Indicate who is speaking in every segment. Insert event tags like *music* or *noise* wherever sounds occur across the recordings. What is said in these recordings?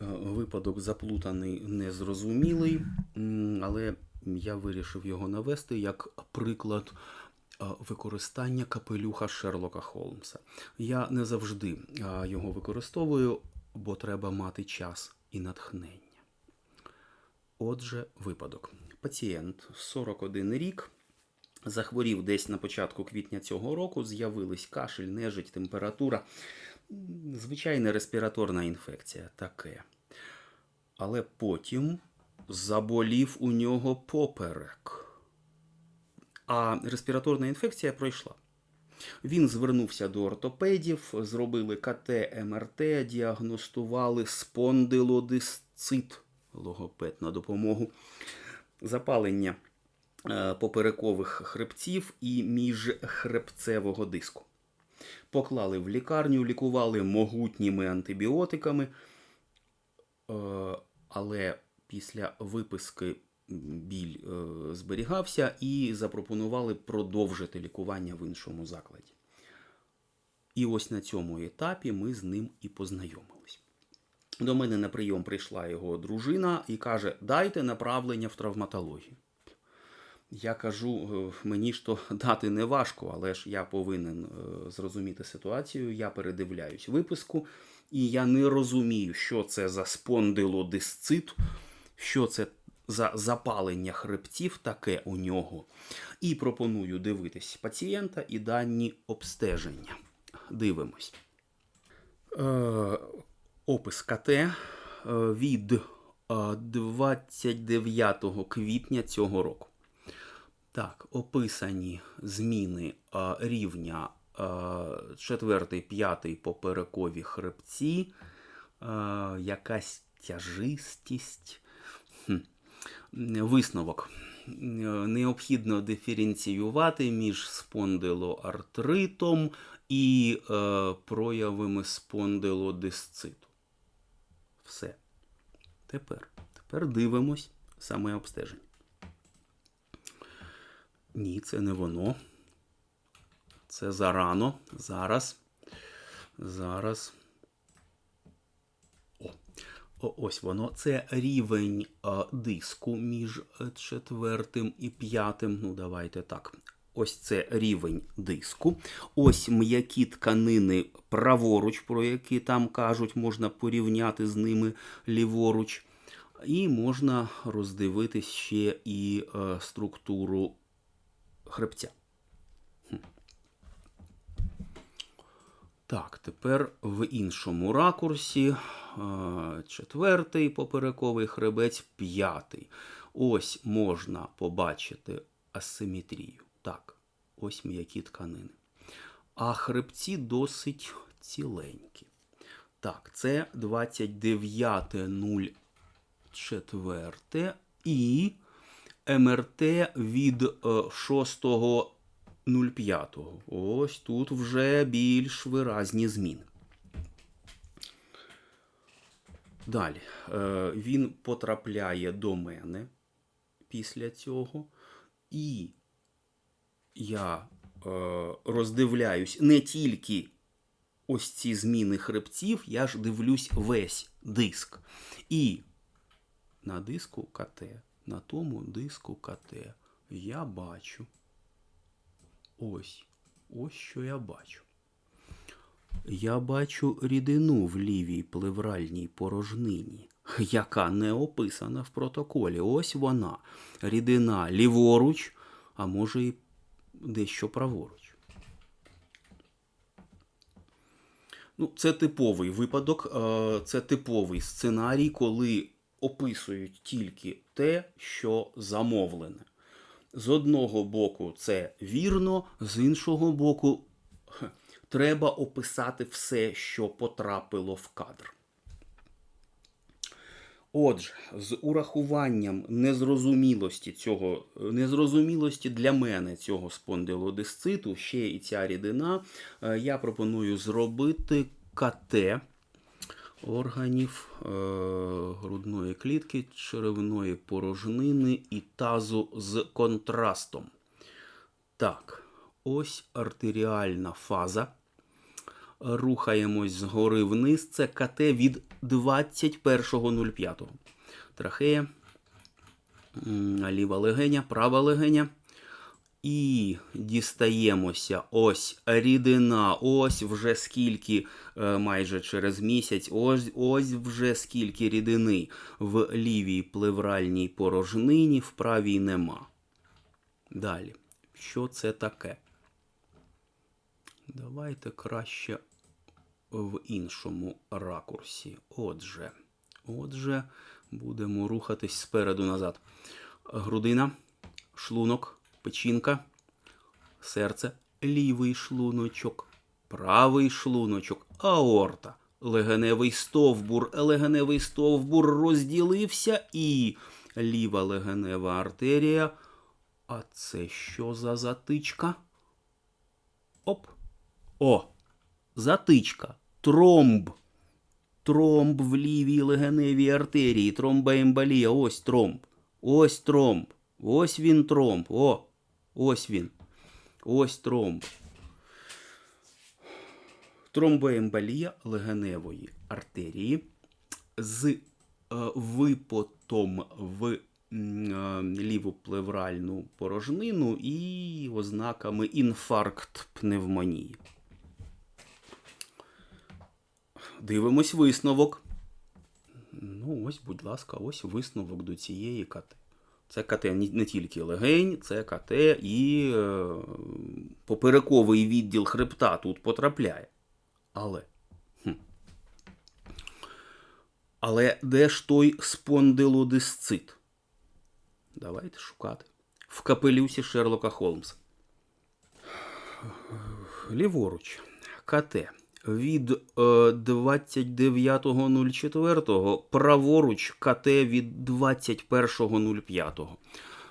Speaker 1: випадок заплутаний, незрозумілий, але я вирішив його навести як приклад е, використання капелюха Шерлока Холмса. Я не завжди е, його використовую, бо треба мати час і натхнення. Отже, випадок. Пацієнт 41 рік. Захворів десь на початку квітня цього року, з'явились кашель, нежить, температура. Звичайна респіраторна інфекція таке. Але потім заболів у нього поперек. А респіраторна інфекція пройшла. Він звернувся до ортопедів, зробили КТ, МРТ, діагностували спондилодисцит, логопед на допомогу, запалення е, поперекових хребців і міжхребцевого диску. Поклали в лікарню, лікували могутніми антибіотиками, е, але після виписки біль е, зберігався і запропонували продовжити лікування в іншому закладі. І ось на цьому етапі ми з ним і познайомились. До мене на прийом прийшла його дружина і каже: дайте направлення в травматологію. Я кажу, «Е, мені ж то *laughs* дати не важко, але ж я повинен е, зрозуміти ситуацію. Я передивляюсь виписку, і я не розумію, що це за спондилодисцит, що це за запалення хребців таке у нього. І пропоную дивитись пацієнта і дані обстеження. Дивимось. Е, опис КТ е, від е, 29 квітня цього року. Так, описані зміни е, рівня 4-5 поперекові хребці, е, якась тяжистість. Хм. Висновок. Е, Необхідно диференціювати між спондилоартритом і е, проявами спондилодисциту. Все. Тепер. Тепер дивимось саме обстеження. Ні, це не воно. Це зарано. Зараз. Зараз. О, О, ось воно. Це рівень е, диску між е, четвертим і п'ятим. Ну, давайте так. Ось це рівень диску. Ось м'які тканини праворуч, про які там кажуть, можна порівняти з ними ліворуч. І можна роздивитись ще і е, структуру хребця. Так, тепер в іншому ракурсі. е, Четвертий поперековий хребець, п'ятий. Ось можна побачити асиметрію. Так, ось м'які тканини. А хребці досить ціленькі. Так, це 29.04 і МРТ від е, 6.05. Ось тут вже більш виразні зміни. Далі. Е, Він потрапляє до мене після цього. І я е, роздивляюсь не тільки ось ці зміни хребців, я ж дивлюсь весь диск. І на диску КТ, на тому диску КТ я бачу. Ось, ось що я бачу. Я бачу рідину в лівій плевральній порожнині, яка не описана в протоколі. Ось вона. Рідина ліворуч, а може і дещо праворуч. Ну, це типовий випадок, е, це типовий сценарій, коли описують тільки те, що замовлене. З одного боку, це вірно, з іншого боку, треба описати все, що потрапило в кадр. Отже, з урахуванням незрозумілості цього, незрозумілості для мене цього спондилодисциту, ще і ця рідина, е, я пропоную зробити КТ органів е, грудної клітки, черевної порожнини і тазу з контрастом. Так, ось артеріальна фаза. Рухаємось згори вниз. Це КТ від 21.05. Трахея, ліва легеня, права легеня. І дістаємося. Ось рідина. Ось вже скільки е, майже через місяць. Ось, ось вже скільки рідини в лівій плевральній порожнині, в правій нема. Далі. Що це таке? Давайте краще в іншому ракурсі. Отже, отже, будемо рухатись спереду назад. Грудина, шлунок, печінка, серце, лівий шлуночок, правий шлуночок, аорта, легеневий стовбур, легеневий стовбур розділився і ліва легенева артерія. А це що за затичка? Оп. О! Затичка. Тромб. Тромб в лівій легеневій артерії. Тромбоемболія. Ось тромб. Ось тромб. Ось він тромб. О! Ось він. Ось тромб. Тромбоемболія легеневої артерії з е, випотом в е, ліву плевральну порожнину і ознаками інфаркт пневмонії. Дивимось висновок. Ну, ось, будь ласка, ось висновок до цієї КТ. Це КТ не тільки легень, це КТ і е, поперековий відділ хребта тут потрапляє. Але. Хм. Але де ж той спондилодисцит? Давайте шукати. В капелюсі Шерлока Холмса. Ліворуч. КТ. Від е, 29.04. Праворуч КТ від 21.05.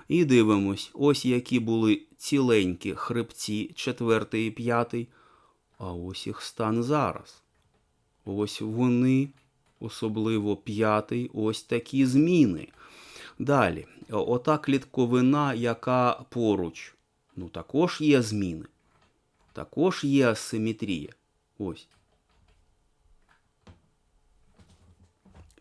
Speaker 1: І дивимось, ось які були ціленькі хребці 4 і 5. А ось їх стан зараз. Ось вони, особливо п'ятий, ось такі зміни. Далі, ота клітковина, яка поруч, ну також є зміни. Також є асиметрія. Ось.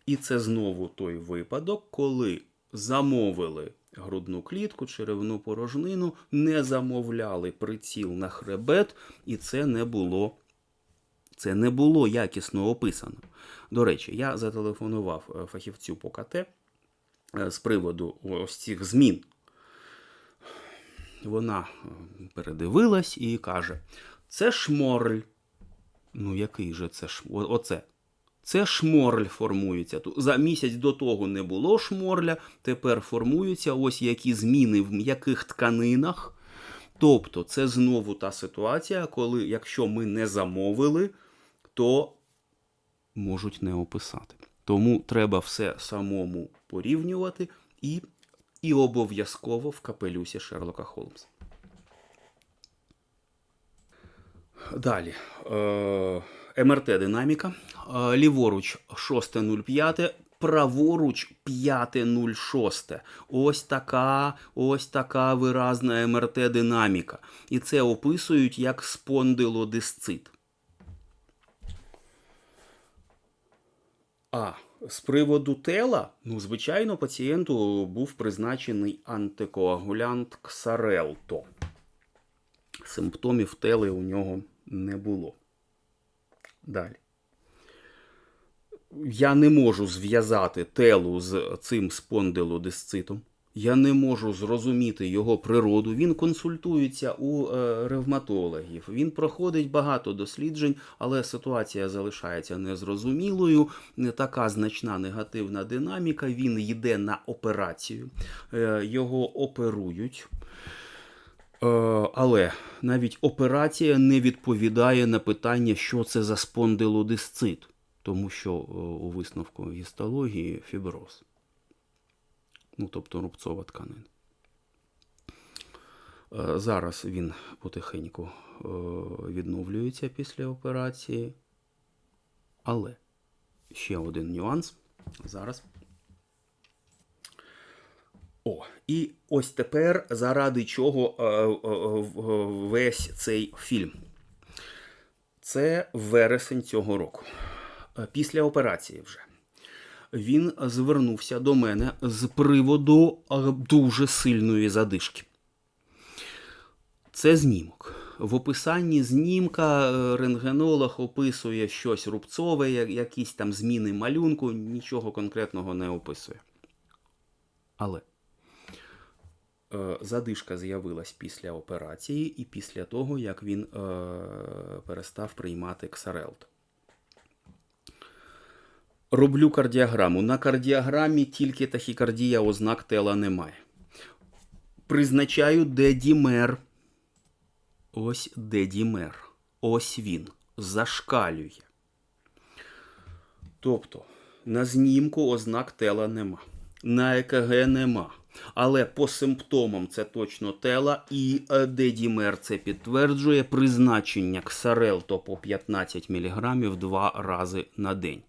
Speaker 1: І це знову той випадок, коли замовили грудну клітку, черевну порожнину, не замовляли приціл на хребет, і це не було, це не було якісно описано. До речі, я зателефонував е, фахівцю по КТ е, з приводу ось цих змін. Вона е, передивилась і каже: це шморль. Ну, який же це ж? Оце. Це шморль формується. За місяць до того не було шморля, тепер формуються ось які зміни в м'яких тканинах. Тобто, це знову та ситуація, коли якщо ми не замовили, то можуть не описати. Тому треба все самому порівнювати і, і обов'язково в капелюсі Шерлока Холмса. Далі. Е, МРТ-динаміка. Е, Ліворуч 6.05, праворуч 5.06. Ось така, ось така виразна МРТ-динаміка. І це описують як спондилодисцит. А з приводу тела, ну, звичайно, пацієнту був призначений антикоагулянт Ксарелто. Симптомів тели у нього не було. Далі. Я не можу зв'язати телу з цим спондилодисцитом. Я не можу зрозуміти його природу. Він консультується у е, ревматологів. Він проходить багато досліджень, але ситуація залишається незрозумілою. Не така значна негативна динаміка. Він йде на операцію, е, його оперують. Е, Але навіть операція не відповідає на питання, що це за спондилодисцит, тому що е, у висновку гістології фіброз. Ну, тобто рубцова тканина. Е, Зараз він потихеньку відновлюється після операції. Але ще один нюанс. Зараз. О, і ось тепер заради чого е, е, е, весь цей фільм. Це вересень цього року. Після операції вже. Він звернувся до мене з приводу дуже сильної задишки. Це знімок. В описанні знімка рентгенолог описує щось рубцове, якісь там зміни малюнку, нічого конкретного не описує. Але задишка з'явилась після операції і після того, як він е, перестав приймати ксарелт. Роблю кардіограму. На кардіограмі тільки тахікардія ознак тела немає. Призначаю дедімер. Ось дедімер. Ось він. Зашкалює. Тобто на знімку ознак тела нема. На ЕКГ нема. Але по симптомам це точно тела, і е, дедімер це підтверджує призначення ксарелто по 15 мг два рази на день.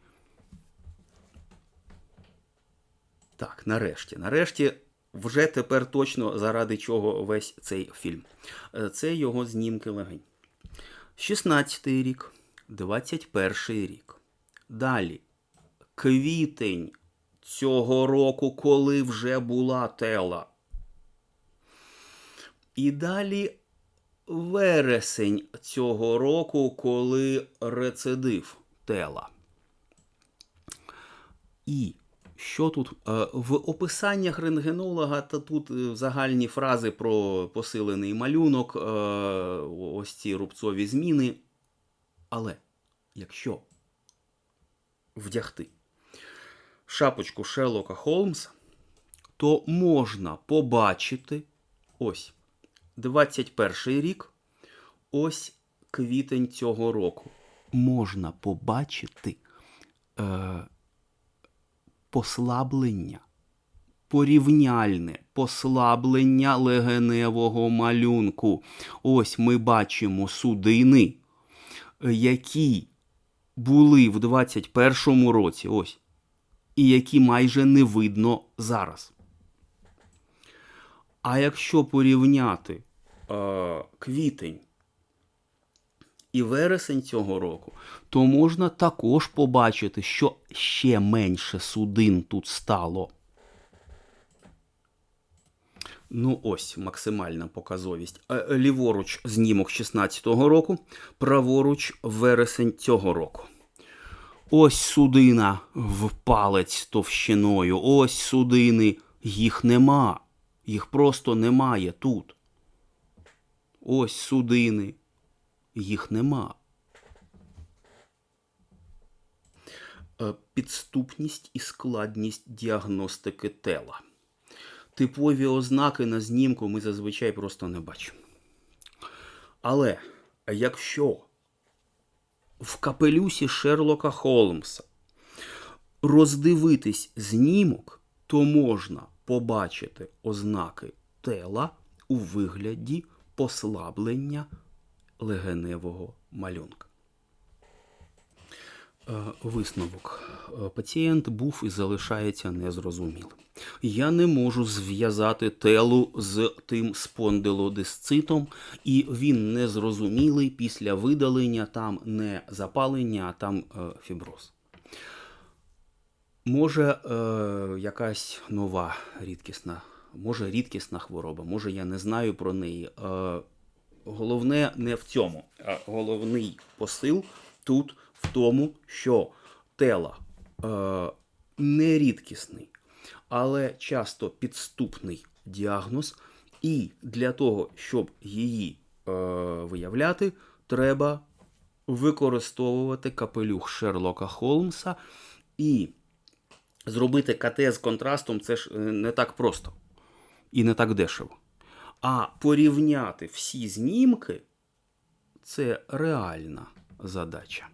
Speaker 1: Так, нарешті. Нарешті, вже тепер точно заради чого весь цей фільм. Е, Це його знімки легень. 16-й рік, 21-й рік. Далі. Квітень цього року, коли вже була тела. І далі вересень цього року, коли рецидив тела. І що тут Е, в описаннях рентгенолога та тут е, загальні фрази про посилений малюнок, е, ось ці рубцові зміни. Але якщо вдягти шапочку Шерлока Холмса, то можна побачити ось 21 рік, ось квітень цього року. Можна побачити е, послаблення, порівняльне послаблення легеневого малюнку. Ось ми бачимо судини, е, які були в 21-му році, ось, і які майже не видно зараз. А якщо порівняти е, квітень і вересень цього року, то можна також побачити, що ще менше судин тут стало. Ну, ось максимальна показовість. Е, Ліворуч знімок 16-го року, праворуч вересень цього року. Ось судина в палець товщиною, ось судини, їх нема. Їх просто немає тут. Ось судини, їх нема. Е, Підступність і складність діагностики тела. Типові ознаки на знімку ми зазвичай просто не бачимо. Але якщо в капелюсі Шерлока Холмса роздивитись знімок, то можна побачити ознаки тела у вигляді послаблення легеневого малюнка. Е, Висновок. Е, Пацієнт був і залишається незрозумілим. Я не можу зв'язати телу з тим спондилодисцитом, і він незрозумілий після видалення там не запалення, а там е, фіброз. Може, е, якась нова рідкісна, може рідкісна хвороба, може я не знаю про неї. Е, головне не в цьому, а головний посил тут в тому, що тела е, не рідкісний, але часто підступний діагноз, і для того, щоб її е, виявляти, треба використовувати капелюх Шерлока Холмса і зробити КТ з контрастом це ж е, не так просто і не так дешево. А порівняти всі знімки це реальна задача.